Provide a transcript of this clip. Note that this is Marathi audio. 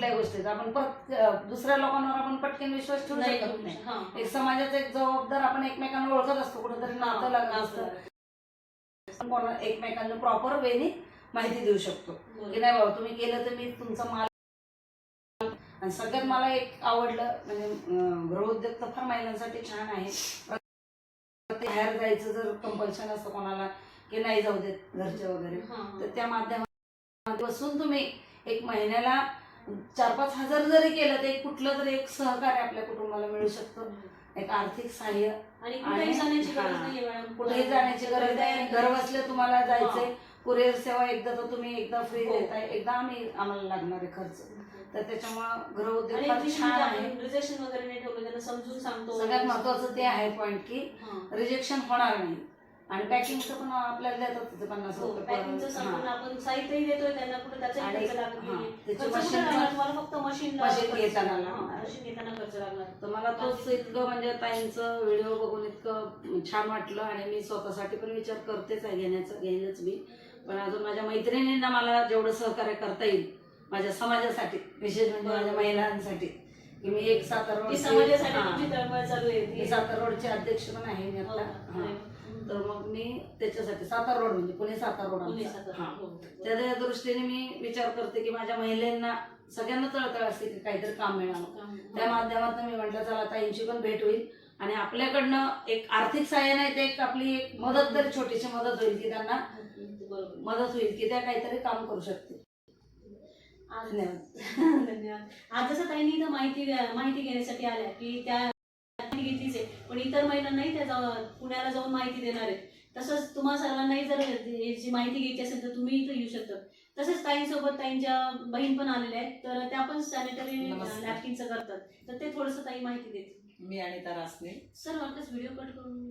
कुठल्याही गोष्टीत. आपण परत दुसऱ्या लोकांवर आपण पटकन विश्वास ठेवू नाही शकत नाही. एक समाजाचा एक जबाबदार आपण एकमेकांना ओळखत असतो कुठेतरी नातं लागत असतं. कोणा एकमेकांना प्रॉपर वेने माहिती देऊ शकतो. की नाही बाबा तुम्ही केलं तर मी तुमचा माल आणि सगळ्यात मला एक आवडलं म्हणजे अं, गृहउद्योग तर फार महिलांसाठी छान आहे. बाहेर जायचं जर कंपल्शन असतं कोणाला की नाही जाऊ देत घरचे वगैरे. तर त्या माध्यमात बसून तुम्ही एक महिन्याला चार पाच हजार जरी केलं तर कुठलं तरी एक सहकार्य आपल्या कुटुंबाला मिळू शकतं. एक आर्थिक सहाय्य आणि कुठेही जाण्याची गरज हा. मॅडम. कुठेही जाण्याची गरज नाही. घर बसल्या तुम्हाला जायचंय. कुरिअर सेवा एकदा तर तुम्ही एकदा फ्री हो. देताय. एकदा आम्ही आम्हाला लागणारे खर्च. तर त्याच्यामुळं गृहउद्योग तुम्ही छान म्हणजे आहे. रिजेक्शन वगैरे नाही ठेवलं त्यांना समजून सांगतो. सगळ्यात महत्वाचं ते आहे पॉईंट की. रिजेक्शन होणार नाही. आणि पॅकिंगचं पण आपल्याला देतात तिथे पन्नास हो, रुपये पॅकिंगचं. आपण साहित्यही देतोय त्यांना कुठे त्याचाही आणि- खर्च लागत. हा, नाहीये त्याची खर्च कुठे machine- लागणार? तुम्हाला फक्त मशीन machine घेताना लागणार. मशीन घेताना खर्च लागणार. तर मला तोच इतकं म्हणजे ताईंचं व्हिडिओ बघून इतकं छान वाटलं आणि मी स्वतःसाठी पण विचार करतेच आहे घेण्याचं घेईलच मी. पण अजून माझ्या मैत्रिणींना मला जेवढं सहकार्य करता येईल माझ्या समाजासाठी विशेष म्हणजे माझ्या महिलांसाठी. की मी एक सातारा ती रोडची- समाजासाठी हा. तुमची तळमळ चालू आहे मी ती. सातारा रोडचे अध्यक्ष पण आहे मी हो, आता हो. हा. तर मग मी त्याच्यासाठी सातारा रोड म्हणजे पुणे सातारा रोड पुणे आमचा. सातारा. हा. हो. त्या त्या दृष्टीने मी विचार करते की माझ्या महिलांना सगळ्यांना तळतळ असते की काहीतरी काम मिळावं त्या माध्यमातून मी म्हटलं चला ताईंची पण भेट होईल आणि आपल्याकडनं एक आर्थिक सहाय्य नाही ते एक आपली एक मदत तरी छोटीशी मदत होईल की त्यांना बरोबर मदत होईल की त्या काहीतरी काम करू शकतील आज- धन्यवाद. धन्यवाद. आज जसं ताईंनी इथं माहिती माहिती घेण्यासाठी आल्या की त्या घेतलीच आहे. पण इतर महिलांनाही त्या जाऊ- पुण्याला जाऊन माहिती देणार आहेत. तसंच तुम्हा सर्वांनाही जर याची माहिती घ्यायची असेल तर तुम्ही इथं येऊ शकता. तसंच ताईंसोबत ताईंच्या बहीण पण आलेल्या आहेत. तर त्या पण सॅनिटरी. नॅपकिनचं करतात. तर ते थोडंसं ताई माहिती देतील. मी अनिता रासने सर वाटलंच व्हिडिओ कट करून